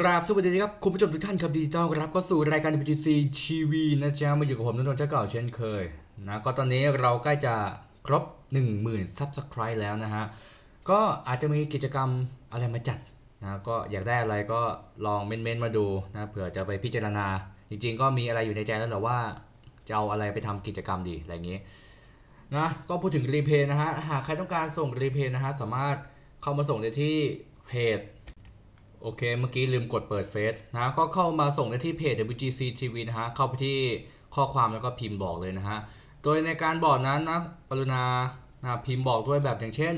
กราบสวัสดีครับ คุณผู้ชมทุกท่านครับดิจิตอลครับก็สู่รายการ WGC TV นะจ๊ะมาอยู่กับผมนนท์เจ้าเก่าเช่นเคยนะก็ตอนนี้เราใกล้จะครบ 10,000 Subscribe แล้วนะฮะ ก็อาจจะมีกิจกรรมอะไรมาจัดนะก็อยากได้อะไรก็ลองเม้นๆมาดูนะเผื่อจะไปพิจารณา จริงๆ ก็มีอะไรอยู่ในใจแล้วแหละว่าจะเอาอะไรไปทำกิจกรรมดีอะไรอย่างนี้นะก็พูดถึงรีเพย์นะฮะหากใครต้องการส่งรีเพย์นะฮะสามารถเข้ามาส่งได้ที่เพจ โอเค เมื่อกี้ลืมกดเปิดเฟซนะ ก็เข้ามาส่งได้ที่เพจ WGC TV นะฮะ เข้าไปที่ข้อความแล้วก็พิมพ์บอกเลยนะฮะ โดยในการบอกนั้นนะกรุณานะพิมพ์บอกด้วยแบบอย่างเช่น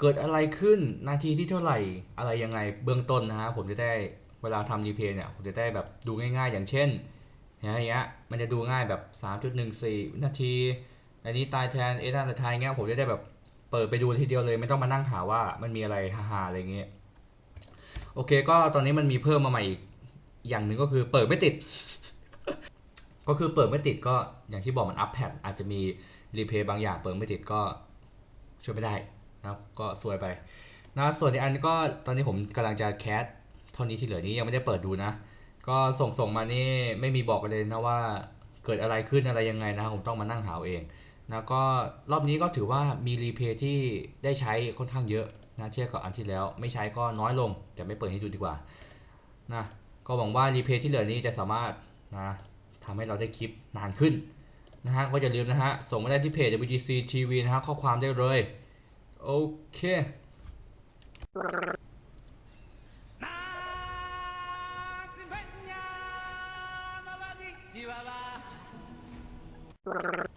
เกิดอะไรขึ้นนาทีที่เท่าไหร่อะไรยังไงเบื้องต้นนะฮะ ผมจะได้เวลาทำรีเพย์เนี่ย ผมจะได้แบบดูง่ายๆ อย่างเช่นอย่างเงี้ย มันจะดูง่ายแบบ 3.14วินาที อันนี้ตายแทนเอทันตายเงี้ยผมจะได้แบบเปิดไปดูทีเดียวเลยไม่ต้องมานั่งหาว่ามันมีอะไรฮาๆอะไรเงี้ย โอเค ก็ตอนนี้มันมีเพิ่มมาใหม่อีกอย่างหนึ่งก็คือเปิดไม่ติด ก็คือเปิดไม่ติดก็อย่างที่บอกมันอัพแพดอาจจะมีรีเพย์บางอย่างเปิดไม่ติดก็ช่วยไม่ได้นะครับก็ซวยไปนะส่วนอีกอันก็ตอนนี้ผมกำลังจะแคสเท่านี้ที่เหลือนี้ยังไม่ได้เปิดดูนะ ก็ส่งส่งมานี่ไม่มีบอกเลยนะว่าเกิดอะไรขึ้นอะไรยังไงนะ ผมต้องมานั่งหาเอา เองนะก็รอบนี้ก็ถือว่ามีรีเพย์ที่ได้ใช้ค่อนข้างเยอะนะเทียบกับอันที่แล้ว ไม่ใช้ก็น้อยลงแต่ไม่เปิดให้ดูดีกว่านะก็หวังว่ารีเพย์ที่เหลือนี้จะสามารถนะทำให้เราได้คลิปนานขึ้นนะฮะก็อย่าลืมนะฮะ ส่งมาได้ที่เพจ WGC TV นะฮะข้อความได้เลย โอเค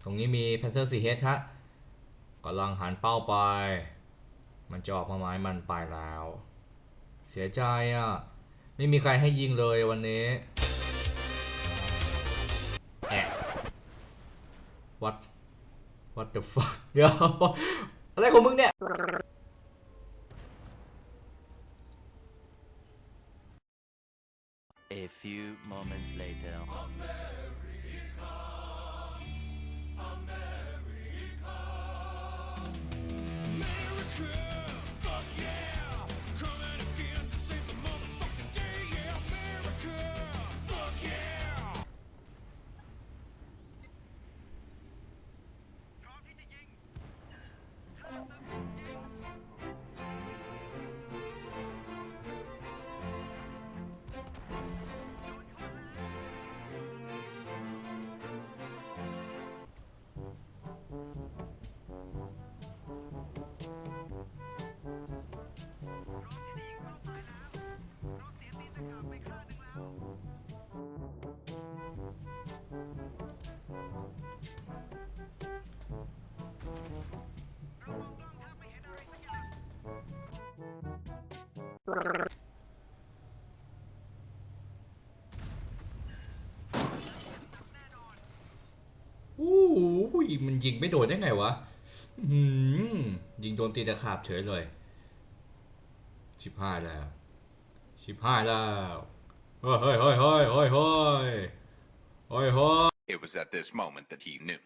ตรงนี้มี Panther 4H ฮะกำลังหันเป้าไป มันจะออกมาไม้มันไปแล้ว เสียใจอะ ไม่มีใครให้ยิงเลยวันนี้แอะ what what the fuck เดี๋ยวอะไรของมึงเนี่ย A few moments later. Amen. อู้หูยมันยิงไม่โดนได้ไงวะอื้อหือยิงโดนตีตะขาบเฉยเลย ชิบหายแล้ว ชิบหายแล้วเฮ้ยเฮ้ยเฮ้ยเฮ้ยเฮ้ยเฮ้ยเฮ้ยเฮ้ย It was at this moment that he knew.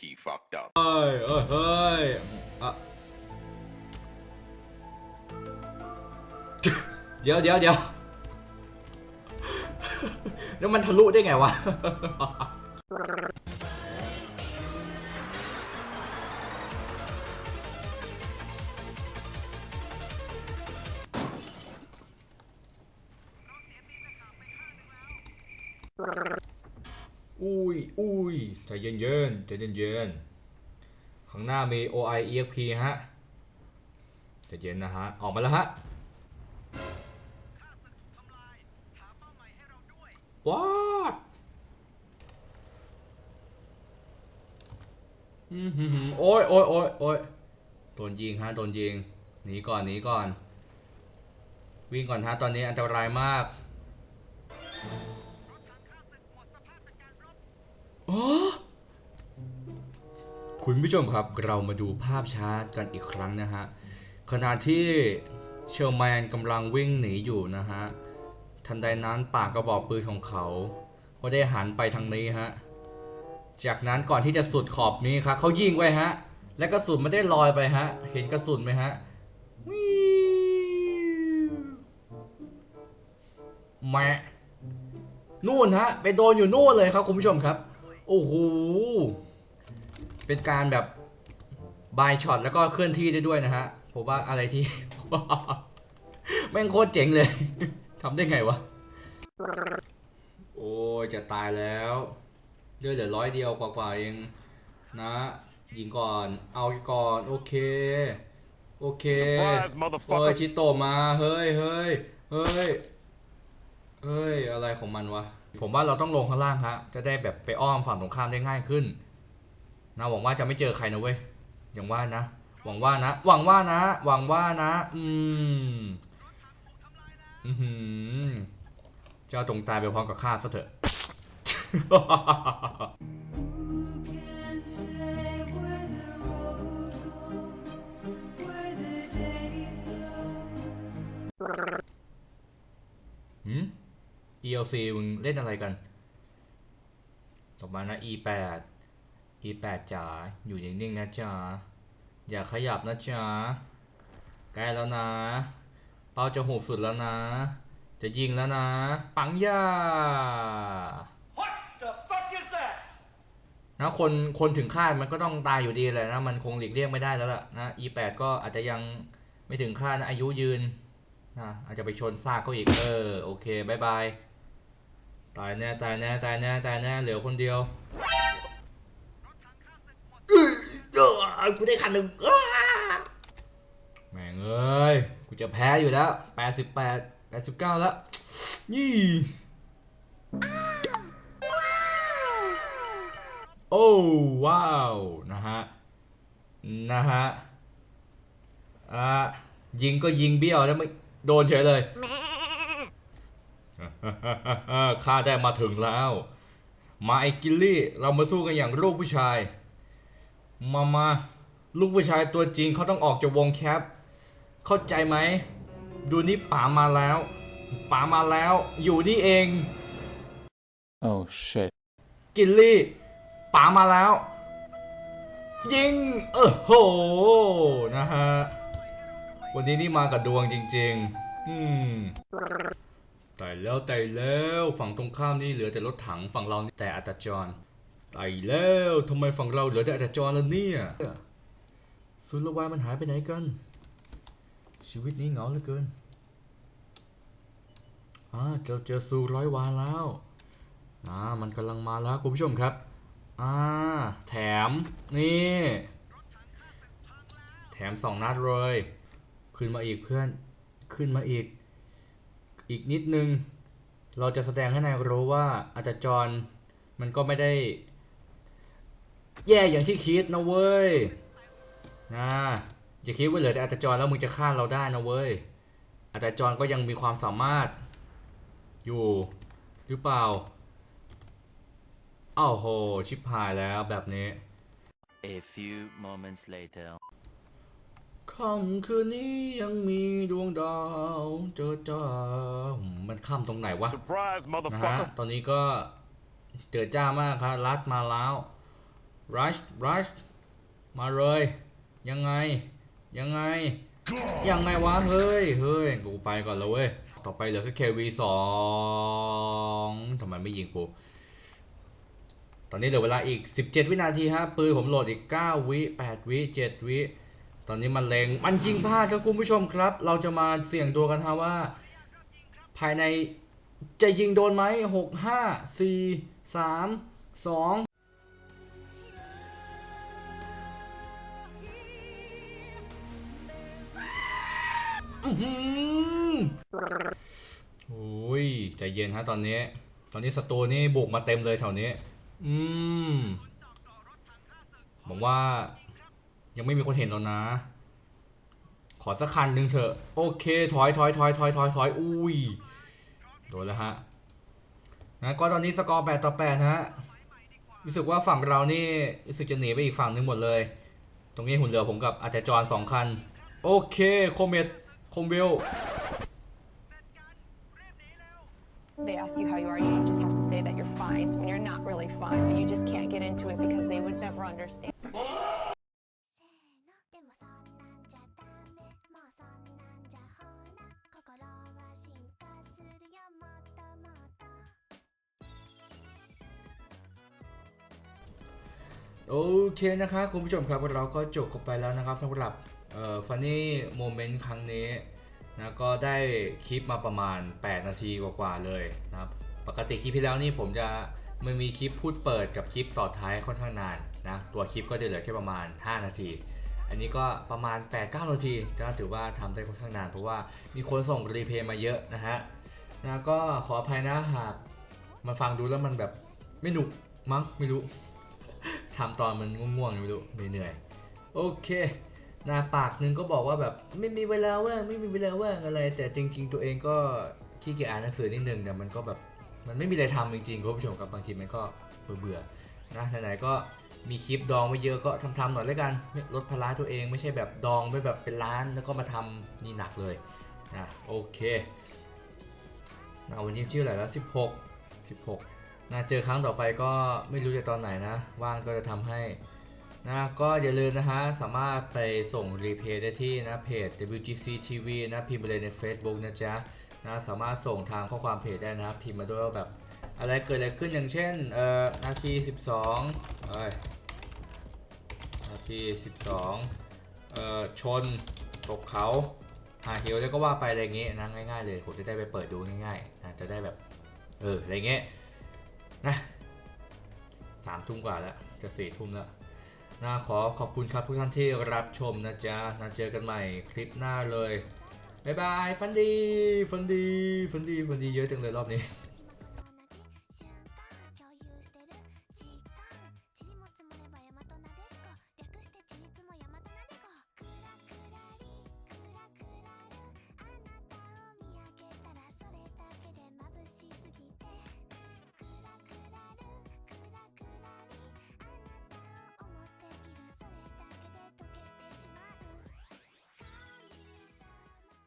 He fucked up. เฮ้ยเฮ้ยเฮ้ยอะ เดี๋ยวเดี๋ยวเดี๋ยวแล้วมันทะลุได้ไงวะ อุ้ยอุ้ยใจเย็นเย็นใจเย็นเย็นข้างหน้ามี OI EXP ฮะใจเย็นนะฮะ ออกมาแล้วฮะ โอ้ยโอ้ยโอ้ยโอ้ยโดนยิงฮะโดนยิงหนีก่อนหนีก่อน วิ่งก่อนฮะตอนนี้อันตรายมากคุณผู้ชมครับเรามาดูภาพช้ากันอีกครั้งนะฮะขณะที่เชลแมนกำลังวิ่งหนีอยู่นะฮะทันใดนั้นปากกระบอกปืนของเขา ก็ได้หันไปทางนี้ฮะ จากนั้นก่อนที่จะสุดขอบนี้ครับเขายิงไว้ฮะ และกระสุนไม่ได้ลอยไปฮะ เห็นกระสุนไหมฮะวิวแม่นู่นฮะ ไปโดนอยู่นู่นเลยครับคุณผู้ชมครับ โอ้โห เป็นการแบบบายช็อตแล้วก็เคลื่อนที่ได้ด้วยนะฮะ ผมว่าอะไรที่ แม่งโคตรเจ๋งเลย ทำได้ไงวะ โอ้ยจะตายแล้ว เลือดเหลือร้อยเดียวกว่าๆเองนะยิงก่อน เอาก่อน โอเค โอเค Surprise, เฮ้ย motherfucker. ชิโตะมา เฮ้ยเฮ้ยเฮ้ยเฮ้ย อะไรของมันวะ ผมว่าเราต้องลงข้างล่างฮะ จะได้แบบไปอ้อมฝั่งตรงข้ามได้ง่ายขึ้น นะ หวังว่าจะไม่เจอใครนะเว้ย อย่างว่านะ หวังว่านะ หวังว่านะ หวังว่านะ อืม อือหือเจ้าจงตายไปพร้อมกับข้าซะเถอะ หืม ELC มึงเล่นอะไรกันต่อมานะ E8 E8 จ๋า อยู่นิ่งๆนะจ๋า อย่าขยับนะจ๋า ใกล้แล้วนะ เป้าจะหูสุดแล้วนะ จะยิงแล้วนะ ปังย่า นะคนคนถึงคาดมันก็ต้องตายอยู่ดีแหละนะมันคงหลีกเลี่ยงไม่ได้แล้วล่ะนะ E8 ก็อาจจะยังไม่ถึงคาดนะอายุยืนนะอาจจะไปชนซากเขาอีกเออโอเคบายบายตายแน่ตายแน่ตายแน่ตายแน่เหลือคนเดียวเอ้ยกูได้คันหนึ่งอ้าแม่งเอ้ยกูจะแพ้อยู่แล้ว 88 89 แล้วยี่ โอ้ว้าวนะฮะนะฮะอะยิงก็ยิงเบี้ยวแล้วไม่โดนเฉยเลยข้าได้มาถึงแล้ว มาไอ้กิลลี่ เรามาสู้กันอย่างลูกผู้ชาย มามาลูกผู้ชายตัวจริงเขาต้องออกจากวงแคป เข้าใจไหม ดูนี่ป๋ามาแล้ว ป๋ามาแล้ว อยู่นี่เอง Oh shit. กิลลี่ ป๋ามาแล้ว ยิง เออโห นะฮะ วันนี้นี่มากับดวงจริง ๆ อืมแต่แล้วแต่แล้วฝั่งตรงข้ามนี่เหลือแต่รถถังฝั่งเรานี่แต่อัตจรแต่แล้วทำไมฝั่งเราเหลือแต่อัตจรแล้วเนี่ยสุรวายมันหายไปไหนกัน ชีวิตนี้เหงาเหลือเกินอ่าเจอเจอซูร้อยวาแล้วอ่ามันกำลังมาแล้วคุณผู้ชมครับ อ่า แถม นี่ แถมสองนัดเลย ขึ้นมาอีกเพื่อน ขึ้นมาอีก อีกนิดนึง เราจะแสดงให้นายรู้ว่าอาจารย์จรมันก็ไม่ได้ แย่อย่างที่คิดนะเว้ยนะอย่าคิดว่าเหลือแต่อาจารย์จรแล้วมึงจะฆ่าเราได้นะเว้ย อาจารย์จรก็ยังมีความสามารถอยู่หรือเปล่า อ้าวโห ชิบหายแล้วแบบนี้ A few moments later. ค่ำคืนนี้ยังมีดวงดาวเจอจ้าหืมมันค่ำตรงไหนวะ Surprise, นะฮะ motherfucker. ตอนนี้ก็เจอจ้ามากครับรัดมาแล้วรัชรัชมาเลย ยังไง ยังไง ยังไงวะ เฮ้ย เฮ้ย กูไปก่อนแล้วเว้ย ต่อไปเหลือแค่เควีสองทำไมไม่ยิงกู ตอนนี้เหลือเวลาอีก 17 วินาทีฮะปืนผมโหลดอีก 9 วิ 8 วิ 7 วิ ตอนนี้มันเลงมันยิงพลาดครับคุณผู้ชมครับ เราจะมาเสี่ยงตัวกันฮะว่า ภายในจะยิงโดนไหมหกห้าสี่สามสองอื้มโอ้ยใจเย็นฮะตอนนี้ ตอนนี้ศัตรูนี่บุกมาเต็มเลยแถวนี้ อืมผมว่ายังไม่มีคนเห็นแล้วนะ ขอสักคันหนึ่งเถอะ โอเค ถอยถอยถอยถอยถอยถอยอุ้ย โดนแล้วฮะนะก็ตอนนี้สกอร์8ต่อ8ฮะ รู้สึกว่าฝั่งเรานี่รู้สึกจะหนีไปอีกฝั่งหนึงหมดเลย ตรงนี้หุ่นเหลือผมกับอาจจะจรสองคัน โอเค โคเมตโคมเวล they ask you how you are, you just have fine. you're not really fun, but you just can't get into it because they would never understand. โอเคนะครับคุณผู้ชมครับเราก็จบกันไปแล้วนะครับสำหรับฟันนี่โมเมนต์ครั้งนี้นะก็ได้คลิปมาประมาณ 8 นาทีกว่าๆเลยนะครับ ปกติคลิปที่แล้วนี่ผมจะมันมีคลิปพูดเปิดกับคลิปต่อท้ายค่อนข้างนานนะตัวคลิปก็จะเหลือแค่ประมาณ 5 นาที อันนี้ก็ประมาณ 8-9 นาทีก็ถือว่าทำได้ค่อนข้างนาน เพราะว่ามีคนส่งรีเพย์มาเยอะนะฮะนะก็ขออภัยนะหากมาฟังดูแล้วมันแบบไม่หนุกมั้งไม่รู้ทำตอนมันง่วงๆไม่รู้เหนื่อยโอเคหนาปากหนึงก็บอกว่าแบบไม่มีเวลาว่างไม่มีเวลาว่างอะไร แต่จริงๆตัวเองก็ขี้เกียจอ่านหนังสือนิดนึงแต่มันก็แบบ มันไม่มีอะไรทำจริงๆคุณผู้ชมครับบางทีมันก็เบื่อๆนะไหนๆก็มีคลิปดองไว้เยอะก็ทำๆหน่อยแล้วกันลดภาระตัวเองไม่ใช่แบบดองไว้แบบเป็นล้านแล้วก็มาทำนี่หนักเลยนะโอเคนะวันนี้ชื่ออะไรแล้ว 16 16นะเจอครั้งต่อไปก็ไม่รู้จะตอนไหนนะ ว่างก็จะทำให้นะก็อย่าลืมนะฮะ สามารถไปส่งรีเพย์ได้ที่นะเพจ WGC TV นะพิมพ์ไปเลยใน Facebook นะจ๊ะ นะสามารถส่งทางข้อความเพจได้นะพิมพ์มาด้วยว่าแบบอะไรเกิดอะไรขึ้นอย่างเช่นเอ่อนาที 12เอ้ยนาที 12เอ่อชนตกเขาหาเหวแล้วก็ว่าไปอะไรเงี้ยนะง่ายๆเลยผมจะได้ไปเปิดดูง่ายๆนะจะได้แบบเอออะไรเงี้ยนะสามทุ่มกว่าแล้วจะสี่ทุ่มแล้วนะขอขอบคุณครับทุกท่านที่รับชมนะจ๊ะนะเจอกันใหม่คลิปหน้าเลย บ๊ายบายฟันดีฟันดีฟันดีฟันดีเยอะจังเลยรอบนี้